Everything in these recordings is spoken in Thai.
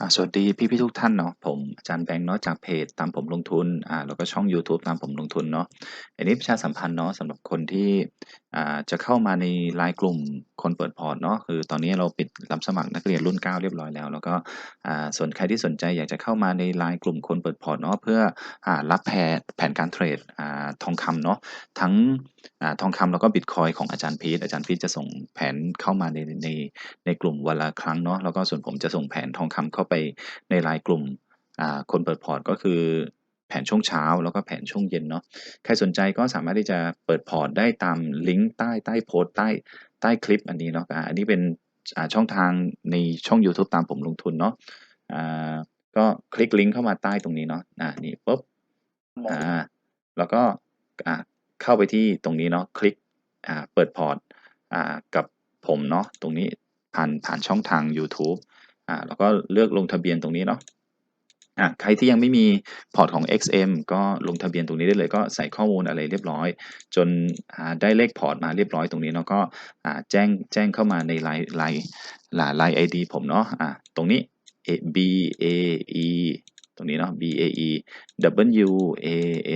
อ่าสวัสดีพี่ๆทุกท่านเนาะผมอาจารย์แบงค์เนาะจากเพจตามผมลงทุนอ่าแล้วก็ช่องยูทูบตามผมลงทุนเนาะอันนี้ประชาสัมพันธ์เนาะสำหรับคนที่อ่าจะเข้ามาในไลน์กลุ่มคนเปิดพอร์ตเนาะคือตอนนี้เราปิดรับสมัครนักเรียนรุ่น 9 เรียบร้อยแล้ว แล้วก็อ่าส่วนใครที่สนใจอยากจะเข้ามาในไลน์กลุ่มคนเปิดพอร์ตเนาะเพื่ออ่ารับแผนแผนการเทรดอ่าทองคำเนาะทั้งอ่าทองคำแล้วก็บิตคอยของอาจารย์พีทอาจารย์พีทจะส่งแผนเข้ามาในในในกลุ่มวันละครั้งเนาะแล้วก็ส่วนผมจะส่งแผนทองคำเข้าไปในไลน์กลุ่มคนเปิดพอร์ตก็คือแผนช่วงเช้าแล้วก็แผนช่วงเย็นเนาะใครสนใจก็สามารถที่จะเปิดพอร์ตได้ตามลิงก์ใต้ใต้โพสต์ใต้ใต้คลิปอันนี้เนาะอันนี้เป็นช่องทางในช่อง YouTube ตามผมลงทุนเนาะอ่าก็คลิกลิงก์เข้ามาใต้ตรงนี้เนาะอ่านี่ปุ๊บอ่าแล้วก็อ่าเข้าไปที่ตรงนี้เนาะคลิกอ่าเปิดพอร์ตอ่ากับผมเนาะตรงนี้ผ่านผ่านช่องทาง YouTube อ่าแล้วก็เลือกลงทะเบียนตรงนี้เนาะอ่าใครที่ยังไม่มีพอร์ตของ XM ก็ลงทะเบียนตรงนี้ได้เลยก็ใส่ข้อมูลอะไรเรียบร้อย จนอ่าได้เลขพอร์ตมาเรียบร้อยตรงนี้เนาะก็อ่าแจ้งแจ้งเข้ามาในไลน์ไลน์ไลน์ไอดีผมเนาะอ่าตรงนี้ B A E ตรงนี้เนาะ B A E W A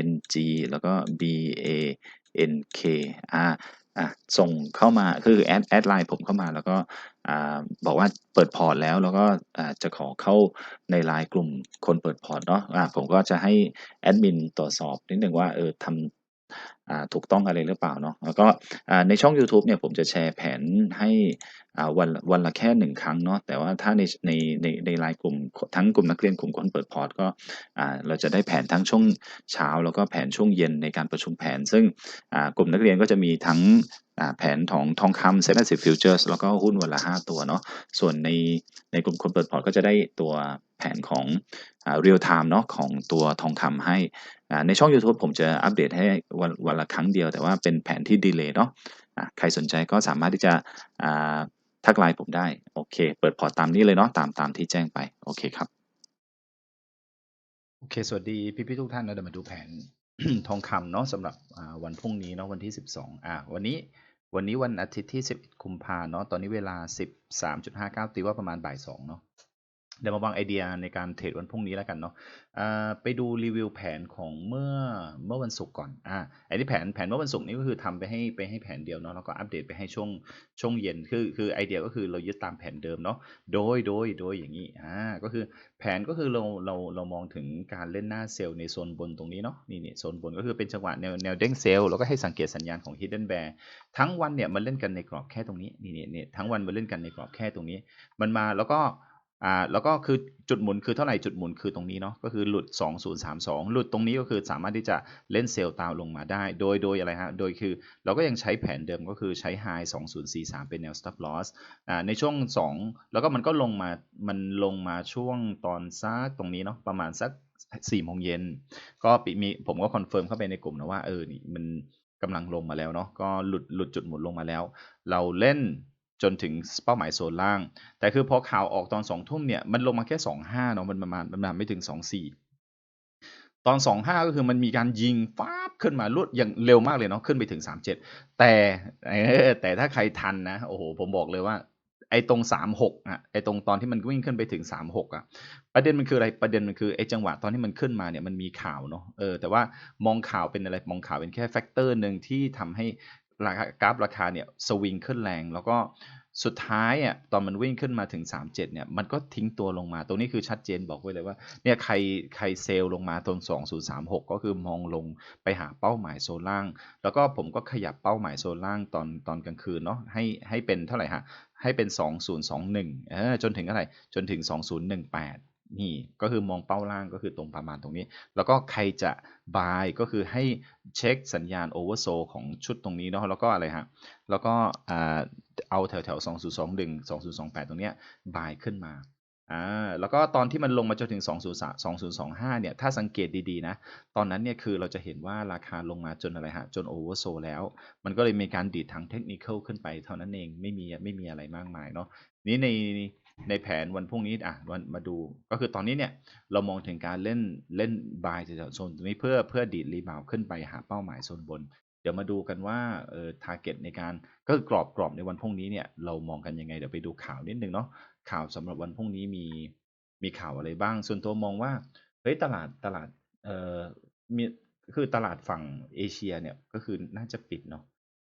N G แล้วก็ B A N K อ่าอะส่งเข้ามาคือแอดแอดไลน์ผมเข้ามาแล้วก็ บอกว่าเปิดพอร์ตแล้วแล้วก็จะขอเข้าในไลน์กลุ่มคนเปิดพอร์ตเนาะอ่าผมก็จะให้แอดมินตรวจสอบนิดหนึ่งว่าเออทำอถูกต้องอะไรหรือเปล่าเนาะแล้วก็ในช่อง YouTube เนี่ยผมจะแชร์แผนให้วันวันละแค่หนึ่งครั้งเนาะแต่ว่าถ้าในในในในไลน์กลุ่มทั้งกลุ่มนักเรียนกลุ่มคนเปิดพอร์ตก็เราจะได้แผนทั้งช่วงเช้า แล้วก็แผนช่วงเย็นในการประชุมแผน ซึ่งกลุ่มนักเรียนก็จะมีทั้ง แผนของทองคำเซ็นต์สิบฟิวเจอร์สแล้วก็หุ้นวันละ 5 ตัวเนาะส่วนในในกลุ่มคนเปิดพอร์ตก็จะได้ตัวแผนของเรียลไทม์เนาะของตัวทองคำให้ในช่อง YouTube ผมจะอัปเดตให้วันวันละครั้งเดียว แต่ว่าเป็นแผนที่ดีเลย์เนาะใครสนใจก็สามารถที่จะทักไลน์ผมได้ โอเค เปิดพอร์ตตามนี้เลยเนาะตามตามที่แจ้งไป โอเคครับ โอเค สวัสดีพี่ๆทุกท่านเราจะมาดูแผนทองคำเนาะสำหรับวันพรุ่งนี้เนาะวันที่ 12 อ่า วันนี้ วันนี้วันอาทิตย์ที่ 11 กุมภาเนาะ ตอนนี้เวลา 13.59 ตีว่าประมาณบ่ายสองเนาะ เดี๋ยวมาวางไอเดียในการเทรดวันพรุ่งนี้แล้วกันเนาะไปดูรีวิวแผนของเมื่อเมื่อวันศุกร์ก่อนอ่าไอ้ที่แผนแผนเมื่อวันศุกร์นี้ก็คือทำไปให้ไปให้แผนเดียวเนาะแล้วก็อัปเดตไปให้ช่วงช่วงเย็นคือคือไอเดียก็คือเรายึดตามแผนเดิมเนาะโดยโดยโดยอย่างนี้อ่าก็คือแผนก็คือเราเราเรามองถึงการเล่นหน้าเซลล์ในโซนบนตรงนี้เนาะนี่นี่โซนบนก็คือเป็นจังหวะแนวแนวเด้งเซลล์แล้วก็ให้สังเกตสัญญาณของ hidden bear ทั้งวันเนี่ยมันเล่นกันในกรอบแค่ตรงนี้นี่นี่นี่ทั้งวันมันเล่นกันในกรอบแค่ตรงนี้ มันมาแล้วก็ อ่าแล้วก็คือจุดหมุนคือเท่าไหร่จุดหมุนคือตรงนี้เนาะก็คือหลุด 2032 หลุดตรงนี้ก็คือสามารถที่จะเล่นเซลล์ตามลงมาได้ โดยโดยอะไรฮะโดยคือเราก็ยังใช้แผนเดิมก็คือใช้ high 2043 เป็นแนว stop loss อ่าในช่วง 2 แล้วก็มันก็ลงมามันลงมาช่วงตอนซักตรงนี้เนาะประมาณสัก4โมงเย็นก็มีผมก็คอนเฟิร์มเข้าไปในกลุ่มนะว่าเออนี่มันกำลังลงมาแล้วเนาะก็หลุดหลุดจุดหมุนลงมาแล้ว เราเล่น จนถึงเป้าหมายโซนล่าง แต่คือพอข่าวออกตอน2ทุ่มเนี่ยมันลงมาแค่ 25เนาะมันประมาณประมาณไม่ถึง 24 ตอน 25 ก็คือมันมีการยิงฟ้าบขึ้นมารวดอย่างเร็วมากเลยเนาะขึ้นไปถึง 37 แต่แต่ถ้าใครทันนะโอ้โหผมบอกเลยว่าไอ้ตรง 36อะไอ้ตรงตอนที่มันวิ่งขึ้นไปถึง 36อะประเด็นมันคืออะไรประเด็นมันคือไอ้จังหวะตอนที่มันขึ้นมาเนี่ยมันมีข่าวเนาะเออแต่ว่ามองข่าวเป็นอะไรมองข่าวเป็นแค่แฟกเตอร์หนึ่งที่ทำให้ ราคากราฟราคาเนี่ยสวิงขึ้นแรง แล้วก็สุดท้ายอะตอนมันวิ่งขึ้นมาถึง 37เนี่ยมันก็ทิ้งตัวลงมา ตรงนี้คือชัดเจนบอกไว้เลยว่าเนี่ยใครใครเซลล์ลงมาตรง2036 ก็คือมองลงไปหาเป้าหมายโซนล่าง แล้วก็ผมก็ขยับเป้าหมายโซนล่างตอนตอนกลางคืนเนาะให้ให้เป็นเท่าไหร่ฮะให้เป็น 2021เออจนถึงอะไรจนถึง 2018 นี่ก็คือมองเป้าล่างก็คือตรงประมาณตรงนี้ แล้วก็ใครจะ buy ก็คือให้เช็คสัญญาณ oversold ของชุดตรงนี้เนาะแล้วก็อะไรฮะแล้วก็เอาแถวแถว2021 2028 ตรงเนี้ย buy ขึ้นมาอ่าแล้วก็ตอนที่มันลงมาจนถึง 2023 2025เนี่ย ถ้าสังเกตดีๆนะ ตอนนั้นเนี่ยคือเราจะเห็นว่าราคาลงมาจนอะไรฮะ จน oversold แล้ว มันก็เลยมีการดีดทางเทคนิคขึ้นไปเท่านั้นเอง ไม่มีไม่มีอะไรมากมายเนาะ นี้ใน ในแผนวันพรุ่งนี้อะวันมาดู ก็คือตอนนี้เนี่ยเรามองถึงการเล่นเล่นบายจากโซนตรงนี้เพื่อเพื่อดีดรีบาวขึ้นไปหาเป้าหมายโซนบน เดี๋ยวมาดูกันว่าเออทาร์เก็ตในการก็คือกรอบกรอบในวันพรุ่งนี้เนี่ยเรามองกันยังไงเดี๋ยวไปดูข่าวนิดนึงเนาะข่าวสำหรับวันพรุ่งนี้มีมีข่าวอะไรบ้าง ส่วนตัวมองว่าเฮ้ยตลาดตลาดเอ่อมีคือตลาดฝั่งเอเชียเนี่ยก็คือน่าจะปิดเนาะ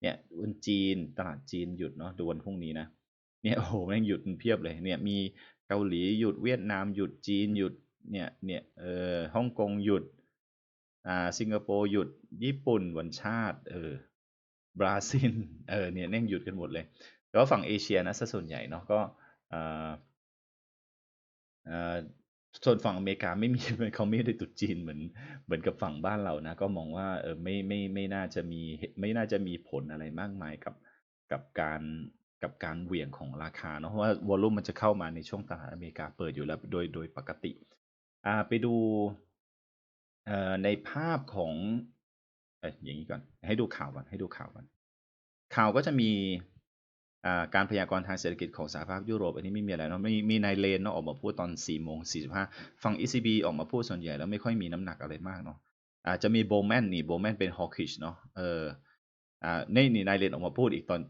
เนี่ยวันจีนตลาดจีนหยุดเนาะดูวันพรุ่งนี้นะ เนี่ยโอ้โหแม่งหยุดเพียบเลยเนี่ยมีเกาหลีหยุดเวียดนามหยุดจีนหยุดเนี่ยเนี่ยเออฮ่องกงหยุดอ่าสิงคโปร์หยุดญี่ปุ่นวันชาติเออบราซิลเออเนี่ยแม่งหยุดกันหมดเลยแต่ว่าฝั่งเอเชียนะส่วนใหญ่เนาะก็อ่าอ่าส่วนฝั่งอเมริกาไม่มีเขาไม่ได้ตรุษจีนเหมือนเหมือนกับฝั่งบ้านเรานะ ก็มองว่าเออไม่ไม่ไม่น่าจะมีไม่น่าจะมีผลอะไรมากมายกับกับการ กับการเหวี่ยงของราคาเนาะเพราะว่าวอลุ่มมันจะเข้ามาในช่วงตลาดอเมริกาเปิดอยู่แล้วโดยโดยปกติอ่าไปดูเอ่อในภาพของเอ้ยอย่างนี้ก่อนให้ดูข่าวก่อนให้ดูข่าวก่อนข่าวก็จะมีอ่าการพยากรณ์ทางเศรษฐกิจของสหภาพยุโรปอันนี้ไม่มีอะไรเนาะมีมีนายเลนเนาะออกมาพูดตอน4ี่โมงสี่สิบห้าฝั่ง ECB ออกมาพูดส่วนใหญ่แล้วไม่ค่อยมีน้ำหนักอะไรมากเนาะอาจจะมีโบแมนนี่โบแมนเป็นฮอ w คิชเนาะเออ อ่านี่นี่นายเลนออกมาพูดอีกตอน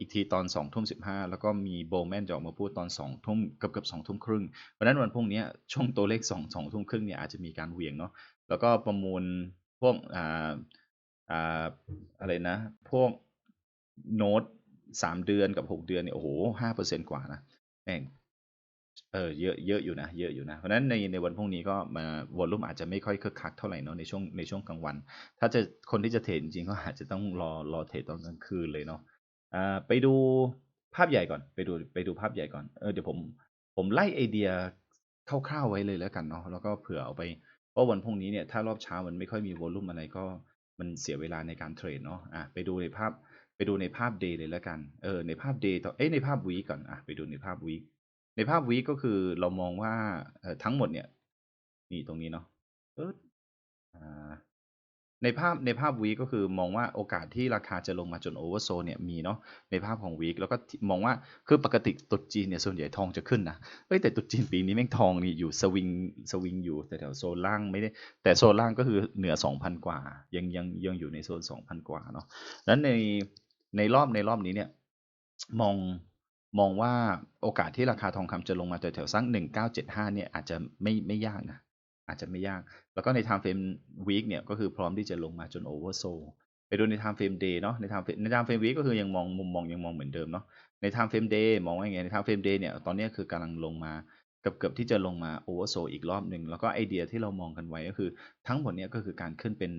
อีกทีตอนสองทุ่มสิบห้าแล้วก็มีโบแมนจะออกมาพูดตอนสองทุ่มเกือบเกือบสองทุ่มครึ่งเพราะฉะนั้นวันพรุ่งนี้ช่วงตัวเลขสองสองทุ่มครึ่งเนี่ยอาจจะมีการเหวี่ยงเนาะแล้วก็ประมูลพวกอ่าอ่าอะไรนะ พวกโน้ตสามเดือนกับหกเดือนเนี่ยโอ้โหห้าเปอร์เซ็นกว่านะแม่ง เออเยอะเยอะอยู่นะเยอะอยู่นะเพราะนั้นในในวันพรุ่งนี้ก็มาวอลลุ่มอาจจะไม่ค่อยคึกคักเท่าไหร่เนาะในช่วงในช่วงกลางวัน ถ้าจะคนที่จะเทรดจริงๆก็อาจจะต้องรอรอเทรดตอนกลางคืนเลยเนาะอ่าไปดูภาพใหญ่ก่อนไปดูไปดูภาพใหญ่ก่อนเออเดี๋ยวผมผมไล่ไอเดียคร่าวๆไว้เลยแล้วกันเนาะแล้วก็เผื่อเอาไปเพราะวันพรุ่งนี้เนี่ยถ้ารอบเช้ามันไม่ค่อยมีวอลลุ่มอะไรก็มันเสียเวลาในการเทรดเนาะอะไปดูในภาพไปดูในภาพ day เลยแล้วกันเออในภาพ day ต่อเอ้ยในภาพ week ก่อนอะไปดูในภาพ week ในภาพ week ก็คือเรามองว่าทั้งหมดเนี่ยนี่ตรงนี้เนาะเออในภาพในภาพ week ก็คือมองว่าโอกาสที่ราคาจะลงมาจน oversold เนี่ยมีเนาะในภาพของ week แล้วก็มองว่าคือปกติตรุษจีนเนี่ยส่วนใหญ่ทองจะขึ้นนะเอ้ยแต่ตรุษจีนปีนี้แม่งทองนี่อยู่สวิงสวิงอยู่แต่แถวโซนล่างไม่ได้แต่โซนล่างก็คือเหนือ 2,000 กว่า ยังยังยังอยู่ในโซน 2,000 กว่าเนาะนั้นในในรอบในรอบนี้เนี่ยมอง มองว่าโอกาสที่ราคาทองคำจะลงมาแถวๆสัก1975 เนี่ยอาจจะไม่ไม่ยากนะ อาจจะไม่ยาก แล้วก็ใน time frame week เนี่ยก็คือพร้อมที่จะลงมาจน oversold ไปดูใน time frame day เนาะใน time frame ใน time frame week ก็คือยังมองมุมมองยังมองเหมือนเดิมเนาะใน time frame day มองว่าไงใน time frame day เนี่ยตอนนี้คือกำลังลงมาเกือบเกือบที่จะลงมา oversold อีกรอบหนึ่งแล้วก็ไอเดียที่เรามองกันไว้ก็คือ ทั้งหมดเนี้ยก็คือการขึ้นเป็น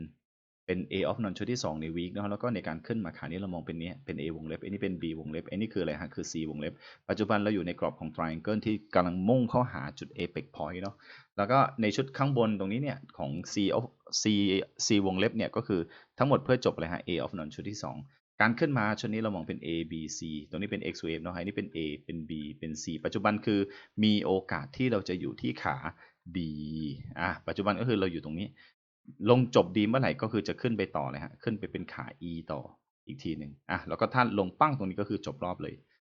เป็น A of non ชุดที่ 2 ใน week เนาะแล้วก็ในการขึ้นมาขานี้เรามองเป็นนี้เป็น A วงเล็บอันนี้เป็น B วงเล็บอันนี้คืออะไรฮะคือ C วงเล็บ ปัจจุบันเราอยู่ในกรอบของ triangle ที่กำลังมุ่งเข้าหาจุด apex point เนาะแล้วก็ในชุดข้างบนตรงนี้เนี่ยของ C of C C วงเล็บเนี่ยก็คือทั้งหมดเพื่อจบเลยฮะ A of non ชุดที่ 2 การขึ้นมาชุดนี้เรามองเป็น A B C ตรงนี้เป็น X wave เนาะอันนี้เป็น A เป็น B เป็น C ปัจจุบันคือมีโอกาสที่เราจะอยู่ที่ขา D อะปัจจุบันก็คือเราอยู่ตรงนี้ ลงจบดีเมื่อไหร่ก็คือจะขึ้นไปต่อเลยฮะขึ้นไปเป็นขา E ต่ออีกทีหนึ่งอะแล้วก็ถ้าลงปั้งตรงนี้ก็คือจบรอบเลย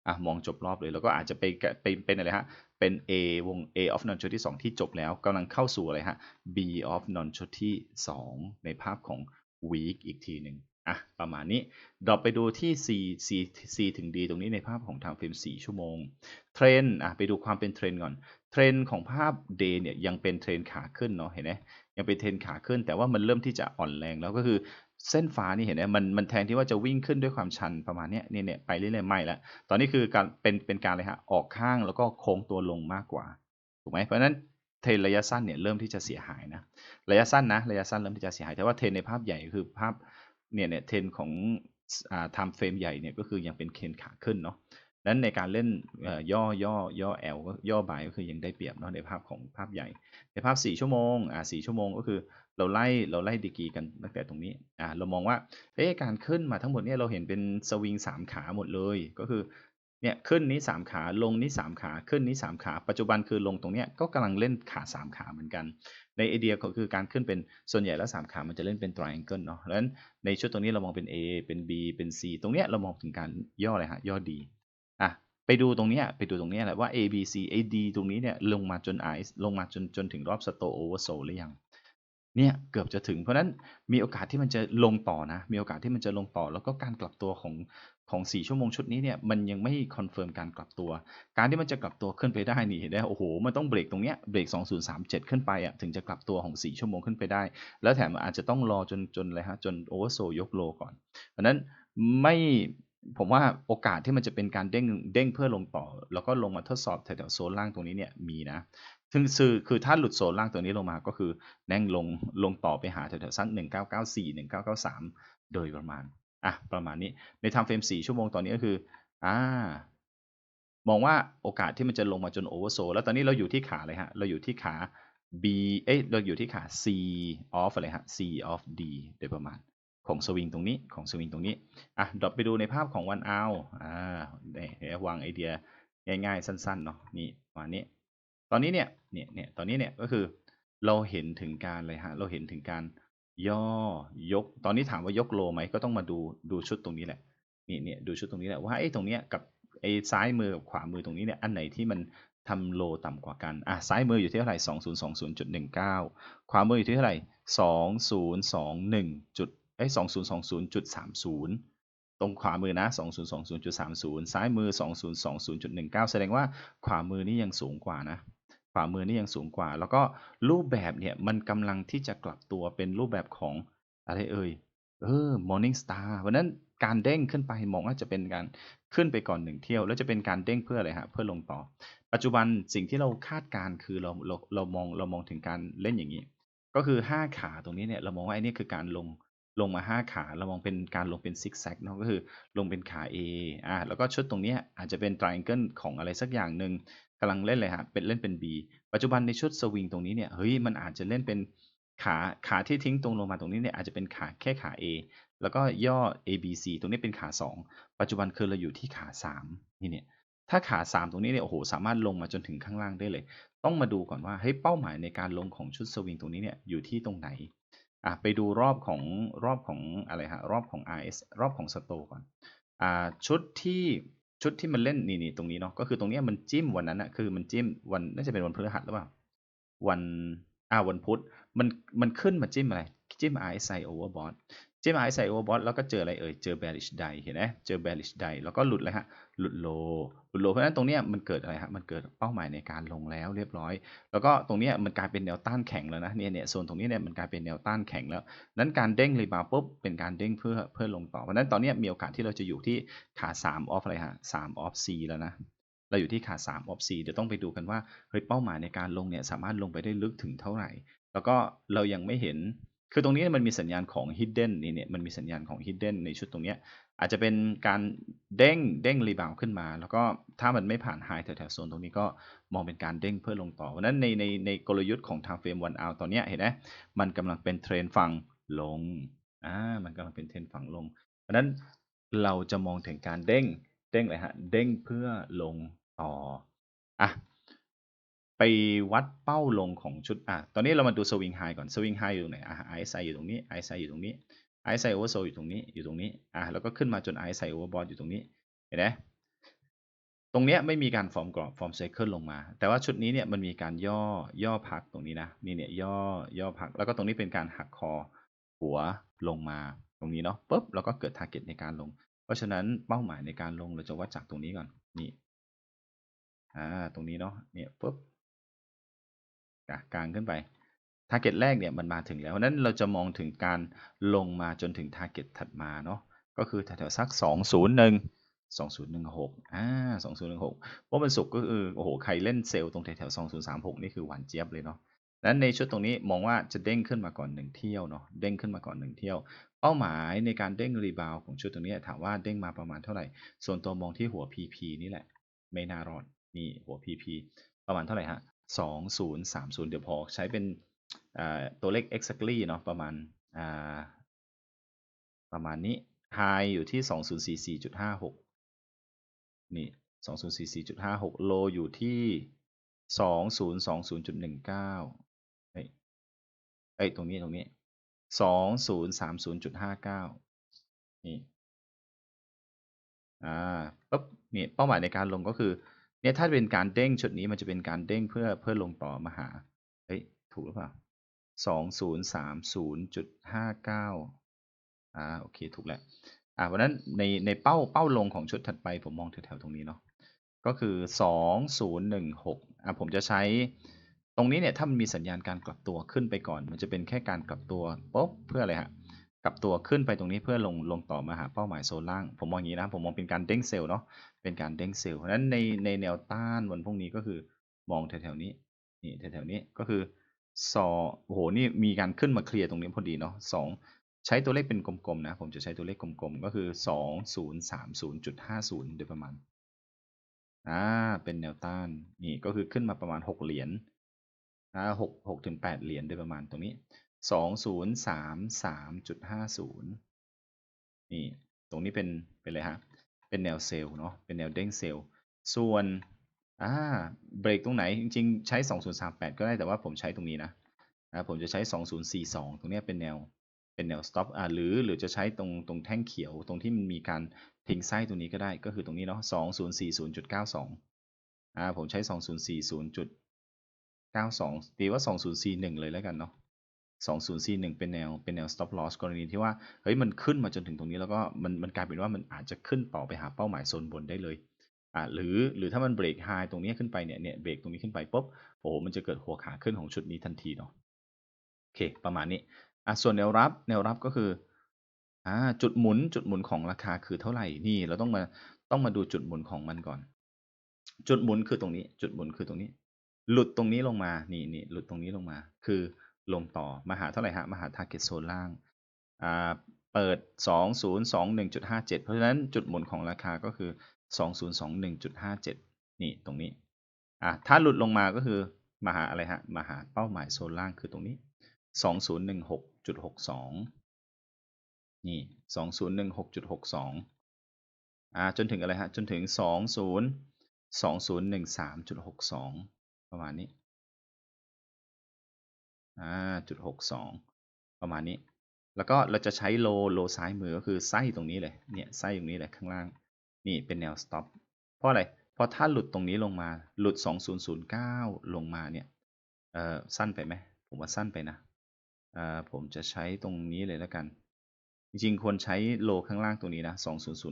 อะมองจบรอบเลย แล้วก็อาจจะไปเป็นเป็นอะไรฮะเป็น A วง A of non ชุดที่ 2 ที่จบแล้วกำลังเข้าสู่อะไรฮะ B of non ชุดที่ 2 ในภาพของ week อีกทีหนึ่งอะประมาณนี้เราไปดูที่ C C C ถึง D ตรงนี้ในภาพของ time frame 4ชั่วโมง เทรนอะไปดูความเป็นเทรนก่อน เทรนของภาพ day เนี่ยยังเป็นเทรนขาขึ้นเนาะเห็นไหม ยังเป็นเทรนขาขึ้น แต่ว่ามันเริ่มที่จะอ่อนแรงแล้วก็คือเส้นฟ้านี่เห็นไหมมันมันแทนที่ว่าจะวิ่งขึ้นด้วยความชันประมาณนี้เนี่ยเนี่ยไปเรื่อยๆไม่ล้วตอนนี้คือการเป็นเป็นการเลยฮะออกข้างแล้วก็โค้งตัวลงมากกว่าถูกไหมเพราะฉะนั้นเทรนระยะสั้นเนี่ยเริ่มที่จะเสียหายนะระยะสั้นนะระยะสั้นเริ่มที่จะเสียหาย แต่ว่าเทรนในภาพใหญ่คือภาพเนี่ยเนี่ยเทรนของอ่า time frame ใหญ่เนี่ยก็คือยังเป็นเคนขาขึ้นเนาะ นั้นในการเล่นย่อย่อย่อ L ก็ย่อบายก็คือยังได้เปรียบเนาะในภาพของภาพใหญ่ ในภาพ 4 ชั่วโมงอ่า4ชั่วโมงก็คือเราไล่เราไล่ดีกีกันตั้งแต่ตรงนี้อ่าเรามองว่าเอ๊ะการขึ้นมาทั้งหมดเนี่ยเราเห็นเป็นสวิง3 ขาหมดเลย ก็คือเนี่ยขึ้นนี้ 3 ขาลงนี้ 3 ขาขึ้นนี้ 3 ขา ปัจจุบันคือลงตรงเนี้ยก็กำลังเล่นขา 3 ขาเหมือนกัน ในไอเดียก็คือการขึ้นเป็นส่วนใหญ่แล้ว 3 ขามันจะเล่นเป็น triangle เนาะแล้วในชุดตรงนี้เรามองเป็น A เป็น B เป็น C ตรงเนี้ยเรามองถึงการย่ออะไรฮะย่อ D อะ ไปดูตรงนี้ไปดูตรงนี้แหละว่า A B C A D ตรงนี้เนี่ยลงมาจนไอลงมาจนจนถึงรอบ store oversold หรือยังเนี่ยเกือบจะถึงเพราะฉะนั้นมีโอกาสที่มันจะลงต่อนะ มีโอกาสที่มันจะลงต่อ แล้วก็การกลับตัวของของ 4 ชั่วโมงชุดนี้เนี่ยมันยังไม่คอนเฟิร์มการกลับตัว การที่มันจะกลับตัวขึ้นไปได้นี่เห็นไหมโอ้โหมันต้องเบรกตรงเนี้ยเบรก 2037 ขึ้นไปอะถึงจะกลับตัวของ 4 ชั่วโมงขึ้นไปได้ แล้วแถมอาจจะต้องรอจนจนอะไรฮะจนโอเวอร์โซยกโลก่อนเพราะนั้นไม่ ผมว่าโอกาสที่มันจะเป็นการเด้งเด้งเพื่อลงต่อ แล้วก็ลงมาทดสอบแถวๆโซนล่างตรงนี้เนี่ยมีนะซึ่งคือคือถ้าหลุดโซนล่างตัวนี้ลงมาก็คือแน่งลงลงต่อไปหาแถวๆสักหนึ่งเก้าเก้าสี่หนึ่งเก้าเก้าสามโดยประมาณอะประมาณนี้ในทม์เฟรมสี่ชั่วโมงตอนนี้ก็คืออ่ามองว่าโอกาสที่มันจะลงมาจนโอเวอร์โซแล้วตอนนี้เราอยู่ที่ขาเลยฮะ เราอยู่ที่ขา B เอ้ยเราอยู่ที่ขา C off อะไรฮะ C off D โดยประมาณ ของสวิงตรงนี้ของสวิงตรงนี้อะดรอปไปดูในภาพของวันเอาอ่าเดี๋ยววางไอเดียง่ายๆ สั้นๆเนาะนี่วันนี้ ตอนนี้เนี่ยเนี่ยเนี่ยตอนนี้เนี่ยก็คือเราเห็นถึงการเลยฮะเราเห็นถึงการย่อยก ตอนนี้ถามว่ายกโลไหมก็ต้องมาดูดูชุดตรงนี้แหละนี่เนี่ยดูชุดตรงนี้แหละว่าไอ้ตรงเนี้ยกับไอ้ซ้ายมือกับขวามือตรงนี้เนี่ยอันไหนที่มันทำโลต่ำกว่ากัน อะ ซ้ายมืออยู่ที่เท่าไหร่ 2020.19 ขวามืออยู่ที่เท่าไหร่ 2021.1 ไอ้สองศูนย์สองศูนย์จุดสามศูนย์ตรงขวามือนะสองศูนย์สองศูนย์จุดสามศูนย์ซ้ายมือสองศูนย์สองศูนย์จุดหนึ่งเก้าแสดงว่าขวามือนี่ยังสูงกว่านะ ขวามือนี่ยังสูงกว่า แล้วก็รูปแบบเนี่ยมันกำลังที่จะกลับตัวเป็นรูปแบบของอะไรเอ่ย เออ Morning Star เพราะนั้นการเด้งขึ้นไปมองว่าจะเป็นการขึ้นไปก่อนหนึ่งเที่ยว แล้วจะเป็นการเด้งเพื่ออะไรฮะ เพื่อลงต่อ ปัจจุบันสิ่งที่เราคาดการณ์คือเราเราเรามองเรามองถึงการเล่นอย่างนี้ ก็คือ 5 ขาตรงนี้เนี่ยเรามองว่าไอ้นี่คือการลง ลงมา 5 ขา เรามองเป็นการลงเป็นซิกแซกเนาะก็คือลงเป็นขา A อ่าแล้วก็ชุดตรงนี้อาจจะเป็น triangle ของอะไรสักอย่างหนึ่งกำลังเล่นเลยฮะเป็นเล่นเป็น B ปัจจุบันในชุดสวิงตรงนี้เนี่ยเฮ้ยมันอาจจะเล่นเป็นขาขาที่ทิ้งตรงลงมาตรงนี้เนี่ยอาจจะเป็นขาแค่ขา A แล้วก็ย่อ A B C ตรงนี้เป็นขา 2 ปัจจุบันคือเราอยู่ที่ขา 3 นี่เนี่ยถ้าขา 3 ตรงนี้เนี่ยโอ้โหสามารถลงมาจนถึงข้างล่างได้เลย ต้องมาดูก่อนว่าเฮ้ยเป้าหมายในการลงของชุดสวิงตรงนี้เนี่ยอยู่ที่ตรงไหน อะไปดูรอบของรอบของอะไรฮะรอบของ RS รอบของสโตก่อนอ่าชุดที่ชุดที่มันเล่นนี่นี่ตรงนี้เนาะก็คือตรงนี้มันจิ้มวันนั้นอะคือมันจิ้มวันน่าจะเป็นวันพฤหัสหรือเปล่าวันอ่าวันพุธมันมันขึ้นมาจิ้มอะไร จิ้ม RSI overbought จิ้ม RSI overbought แล้วก็เจออะไรเอ่ย เจอ bearish d i เห็นไหมเจอ bearish d i แล้วก็หลุดเลยฮะ หลุดโล หลุดโล เพราะฉะนั้นตรงเนี้ยมันเกิดอะไรฮะ มันเกิดเป้าหมายในการลงแล้วเรียบร้อย แล้วก็ตรงเนี้ยมันกลายเป็นแนวต้านแข็งแล้วนะ เนี่ยเนี่ยโซนตรงนี้เนี่ยมันกลายเป็นแนวต้านแข็งแล้ว นั้นการเด้งรีบาวปุ๊บเป็นการเด้งเพื่อเพื่อลงต่อ เพราะฉะนั้นตอนนี้มีโอกาสที่เราจะอยู่ที่ขา3 off อะไรฮะ3 off C แล้วนะเราอยู่ที่ขา3 off C เดี๋ยวต้องไปดูกันว่าเฮ้ยเป้าหมายในการลงเนี่ยสามารถลงไปได้ลึกถึงเท่าไหร่ แล้วก็เรายังไม่เห็น คือตรงนี้มันมีสัญญาณของ hidden นี่เนี่ยมันมีสัญญาณของ hidden ในชุดตรงเนี้ยอาจจะเป็นการเด้งเด้งรีบาวขึ้นมา แล้วก็ถ้ามันไม่ผ่านไฮแถวๆโซนตรงนี้ก็มองเป็นการเด้งเพื่อลงต่อเพราะนั้นในในในกลยุทธ์ของทางเฟรมวันเอาตอนเนี้ยเห็นไหมมันกำลังเป็นเทรนฝั่งลงอ่ามันกำลังเป็นเทรนฝั่งลง เพราะนั้นเราจะมองถึงการเด้งเด้งอะไรฮะเด้งเพื่อลงต่ออะ ไปวัดเป้าลงของชุดอะตอนนี้เรามาดูสวิงไฮก่อนสวิงไฮอยู่ตรงไหนอะไอซ์ไซอยู่ตรงนี้ไอซ์อยู่ตรงนี้ไอซ์โอเวอร์โซอยู่ตรงนี้อยู่ตรงนี้อะแล้วก็ขึ้นมาจนไอซ์โอเวอร์บอทอยู่ตรงนี้เห็นไหมตรงเนี้ยไม่มีการฟอร์มกรอบฟอร์มไซเคิลลงมา แต่ว่าชุดนี้เนี่ยมันมีการย่อย่อพักตรงนี้นะนี่เนี่ยย่อย่อพัก แล้วก็ตรงนี้เป็นการหักคอหัวลงมาตรงนี้เนาะปุ๊บแล้วก็เกิดทาร์เก็ตในการลง เพราะฉะนั้นเป้าหมายในการลงเราจะวัดจากตรงนี้ก่อนนี่อ่าตรงนี้เนาะเนี่ยปุ๊บ กลางขึ้นไปทาร์เก็ตแรกเนี่ยมันมาถึงแล้วเพราะนั้นเราจะมองถึงการลงมาจนถึงทาร์เก็ตถัดมาเนาะก็คือแถวๆสัก 201 2016อ่า2016เพราะมันสุกก็คือโอ้โหใครเล่นเซลล์ตรงแถวๆ2036 นี่คือหวานเจี๊ยบเลยเนาะนั้นในชุดตรงนี้มองว่าจะเด้งขึ้นมาก่อนหนึ่งเที่ยวเนาะเด้งขึ้นมาก่อนหนึ่งเที่ยว เป้าหมายในการเด้งรีบาวของชุดตรงนี้ถามว่าเด้งมาประมาณเท่าไหร่ ส่วนตัวมองที่หัว PP นี่แหละ ไม่น่ารอดนี่หัว PP ประมาณเท่าไหร่ฮะ 2030 เดี๋ยวพอใช้เป็นตัวเลข exactly เนาะประมาณประมาณนี้ high อยู่ที่ 2044.56 นี่ 2044.56 low อยู่ที่ 2020.19 เฮ้ยเอ้ยตรงนี้ตรงนี้ 2030.59 นี่ อ่าปุ๊บนี่เป้าหมายในการลงก็คือ เนี่ยถ้าเป็นการเด้งชุดนี้มันจะเป็นการเด้งเพื่อเพื่อลงต่อมาหา เฮ้ย ถูกหรือเปล่าสองศูนย์สามศูนย์จุดห้าเก้าอ่า โอเค ถูกแล้ว อ่าเพราะนั้นในในเป้าเป้าลงของชุดถัดไปผมมองแถวๆตรงนี้เนาะ ก็คือสองศูนย์หนึ่งหกอ่าผมจะใช้ ตรงนี้เนี่ยถ้ามันมีสัญญาณการกลับตัวขึ้นไปก่อน มันจะเป็นแค่การกลับตัวปุ๊บเพื่ออะไรฮะ กลับตัวขึ้นไปตรงนี้เพื่อลงลงต่อมาหาเป้าหมายโซนล่าง ผมมองอย่างนี้นะ ผมมองเป็นการเด้งเซลล์เนาะ เป็นการเด้งเซลล์ เพราะฉะนั้นในในแนวต้านวันพรุ่งนี้ก็คือมองแถวๆนี้ นี่แถวๆนี้ก็คือสอโอ้โห นี่มีการขึ้นมาเคลียร์ตรงนี้พอดีเนาะสองใช้ตัวเลขเป็นกลมๆนะ ผมจะใช้ตัวเลขกลมๆ ก็คือสองศูนย์สามศูนย์จุดห้าศูนย์โดยประมาณ อ่า เป็นแนวต้าน นี่ก็คือขึ้นมาประมาณหกเหรียญ อ่าหกหกถึงแปดเหรียญโดยประมาณตรงนี้ สองศูนย์สามสามจุดห้าศูนย์นี่ตรงนี้เป็นเป็นอะไรฮะเป็นแนวเซลล์เนาะเป็นแนวเด้งเซลล์ส่วนอ่าเบรกตรงไหนจริงๆ ใช้ 2038 ก็ได้แต่ว่าผมใช้ตรงนี้นะนะผมจะใช้ 2042 ตรงเนี้ยเป็นแนวเป็นแนว stop อ่าหรือหรือจะใช้ตรงตรงแท่งเขียวตรงที่มันมีการทิ้งไส้ตรงนี้ก็ได้ก็คือตรงนี้เนาะ2040.92อ่าผมใช้ 2040.92 ตีว่า 2041 เลยแล้วกันเนาะ 2041 เป็นแนวเป็นแนว stop loss กรณีที่ว่าเฮ้ยมันขึ้นมาจนถึงตรงนี้แล้วก็มันมันกลายเป็นว่ามันอาจจะขึ้นต่อไปหาเป้าหมายโซนบนได้เลยอ่าหรือหรือถ้ามันเบรกไฮตรงนี้ขึ้นไปเนี่ยเนี่ยเบรกตรงนี้ขึ้นไปปุ๊บโอ้โหมันจะเกิดหัวขาขึ้นของชุดนี้ทันทีเนาะโอเค ประมาณนี้อะส่วนแนวรับแนวรับก็คืออ่าจุดหมุนจุดหมุนของราคาคือเท่าไหร่นี่เราต้องมาต้องมาดูจุดหมุนของมันก่อน จุดหมุนคือตรงนี้ จุดหมุนคือตรงนี้ หลุดตรงนี้ลงมานี่นี่หลุดตรงนี้ลงมา คือ ลงต่อมาหาเท่าไหร่ฮะมาหา target zone ล่างอ่าเปิด 2021.57 เพราะฉะนั้นจุดหมุนของราคาก็คือ 2021.57 นี่ตรงนี้อะถ้าหลุดลงมาก็คือมาหาอะไรฮะมาหาเป้าหมายโซนล่างคือตรงนี้ 2016.62 นี่ 2016.62 อ่าจนถึงอะไรฮะจนถึง 20 2013.62 ประมาณนี้ อ่าจุด62ประมาณนี้ แล้วก็เราจะใช้โลโลซ้ายมือก็คือไส้ตรงนี้เลยเนี่ยไส้ตรงนี้เลยข้างล่าง นี่เป็นแนว stop เพราะอะไรเพราะถ้าหลุดตรงนี้ลงมาหลุด 2009 ลงมาเนี่ยเออสั้นไปไหมผมว่าสั้นไปนะเออผมจะใช้ตรงนี้เลยแล้วกัน จริงๆควรใช้โลข้างล่างตรงนี้นะ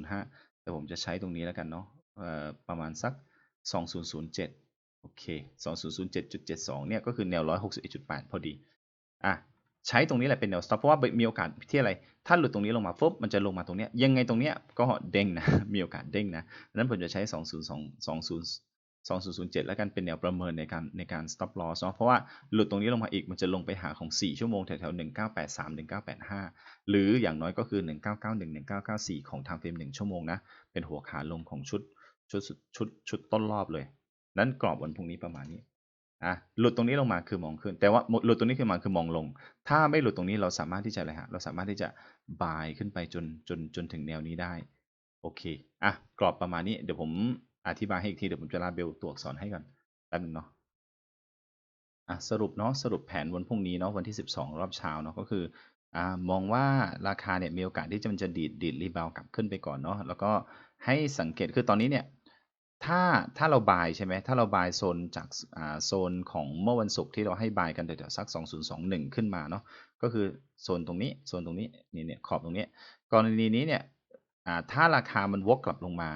2005 แต่ผมจะใช้ตรงนี้แล้วกันเนาะเออประมาณสัก 2007 โอเค2007.72เนี่ยก็คือแนว 161.8 พอดีอะใช้ตรงนี้แหละเป็นแนว stop เพราะว่ามีโอกาสที่อะไร ถ้าหลุดตรงนี้ลงมาปุ๊บมันจะลงมาตรงเนี้ยยังไงตรงเนี้ยก็เด้งนะ มีโอกาสเด้งนะดังนั้นผมจะใช้ 202 20 2007 แล้วกันเป็นแนวประเมินในการในการ stop loss เนาะเพราะว่าหลุดตรงนี้ลงมาอีกมันจะลงไปหาของ 4 ชั่วโมงแถวๆ1983 1985 หรืออย่างน้อยก็คือ 1991 1994 ของ time frame 1ชั่วโมงนะเป็นหัวขาลงของชุดชุดชุดชุดต้นรอบเลย นั้นกรอบวันพรุ่งนี้ประมาณนี้อะหลุดตรงนี้ลงมาคือมองขึ้น แต่ว่าหลุดตรงนี้คือมาคือมองลง ถ้าไม่หลุดตรงนี้เราสามารถที่จะอะไรฮะเราสามารถที่จะ buy ขึ้นไปจนจนจนถึงแนวนี้ได้โอเคอะกรอบประมาณนี้เดี๋ยวผมอธิบายให้อีกทีเดี๋ยวผมจะลาเบลตัวอักษรให้ก่อนแป๊บนึงเนาะอะสรุปเนาะสรุปแผนวันพรุ่งนี้เนาะวันที่ 12 รอบเช้าเนาะก็คืออ่ามองว่าราคาเนี่ยมีโอกาสที่จะมันจะดีดดีดรีบาวกลับขึ้นไปก่อนเนาะแล้วก็ให้สังเกตคือตอนนี้เนี่ย ถ้า ถ้าเราบายใช่ไหม ถ้าเราบายโซนจาก อ่า โซนของเมื่อวันศุกร์ที่เราให้บายกันแถวๆสัก 2021 ขึ้นมาเนาะ ก็คือโซนตรงนี้ โซนตรงนี้ นี่เนี่ยขอบตรงนี้ กรณีนี้เนี่ย อ่า ถ้าราคามันวกกลับลงมา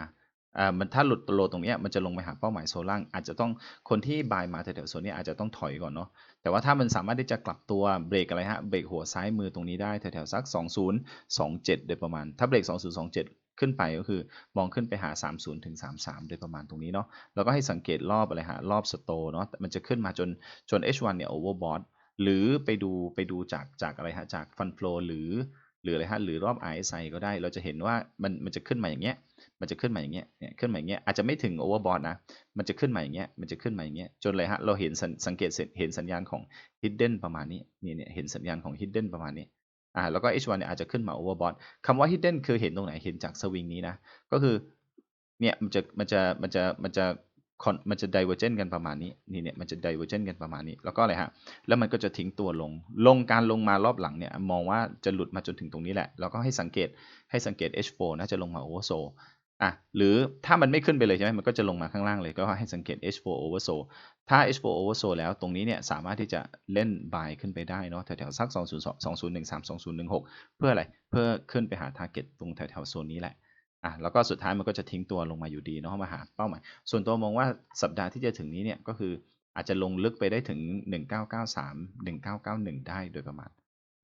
อ่า มันถ้าหลุดโลตรงนี้มันจะลงไปหาเป้าหมายโซนล่าง อาจจะต้องคนที่บายมาแถวๆโซนนี้อาจจะต้องถอยก่อนเนาะ แต่ว่าถ้ามันสามารถที่จะกลับตัวเบรกอะไรฮะ เบรกหัวซ้ายมือตรงนี้ได้แถวๆสัก 2027 โดยประมาณ ถ้าเบรก 2027 ขึ้นไปก็คือมองขึ้นไปหา 30ถึง33 โดยประมาณตรงนี้เนาะแล้วก็ให้สังเกตรอบอะไรฮะรอบสโตเนาะมันจะขึ้นมาจนจน H1 เนี่ย overbought หรือไปดูไปดูจากจากอะไรฮะจาก fund flow หรือหรืออะไรฮะหรือรอบ RSI ก็ได้เราจะเห็นว่ามันมันจะขึ้นมาอย่างเงี้ยมันจะขึ้นมาอย่างเงี้ยเนี่ยขึ้นมาอย่างเงี้ยอาจจะไม่ถึง overbought นะมันจะขึ้นมาอย่างเงี้ยมันจะขึ้นมาอย่างเงี้ยจนเลยฮะเราเห็นสังเกตเห็นสัญญาณของ hidden ประมาณนี้นี่เนี่ยเห็นสัญญาณของ hidden ประมาณนี้ อ่าแล้วก็ H1 เนี่ยอาจจะขึ้นมา overbought คำว่า hidden คือเห็นตรงไหนเห็นจากสวิงนี้นะ ก็คือเนี่ยมันจะมันจะมันจะมันจะมันจะ divergent กันประมาณนี้นี่เนี่ยมันจะ divergent กันประมาณนี้แล้วก็อะไรฮะแล้วมันก็จะทิ้งตัวลง ลงการลงมารอบหลังเนี่ยมองว่าจะหลุดมาจนถึงตรงนี้แหละ แล้วก็ให้สังเกตให้สังเกต H4 นะจะลงมา oversold อะหรือถ้ามันไม่ขึ้นไปเลยใช่ไหมมันก็จะลงมาข้างล่างเลยก็ให้สังเกต H4 oversold ถ้า H4 oversold แล้วตรงนี้เนี่ยสามารถที่จะเล่น buy ขึ้นไปได้เนาะแถวๆสัก 202 201 32016 เพื่ออะไรเพื่อขึ้นไปหา target ตรงแถวๆโซนนี้แหละอะแล้วก็สุดท้ายมันก็จะทิ้งตัวลงมาอยู่ดีเนาะมาหาเป้าหมายส่วนตัวมองว่าสัปดาห์ที่จะถึงนี้เนี่ยก็คืออาจจะลงลึกไปได้ถึง 1993 1991 ได้โดยประมาณ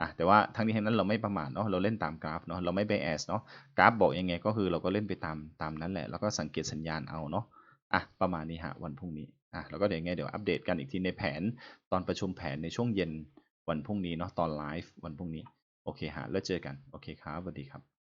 อะแต่ว่าทั้งนี้ทั้งนั้นเราไม่ประมาทเนาะเราเล่นตามกราฟเนาะเราไม่ไปแอสเนาะกราฟบอกยังไงก็คือเราก็เล่นไปตามตามนั้นแหละ แล้วก็สังเกตสัญญาณเอาเนาะอะประมาณนี้ฮะวันพรุ่งนี้อะแล้วก็เดี๋ยวยังไงเดี๋ยวอัปเดตกันอีกทีในแผนตอนประชุมแผนในช่วงเย็นวันพรุ่งนี้เนาะตอนไลฟ์วันพรุ่งนี้โอเคฮะแล้วเจอกันโอเคครับสวัสดีครับ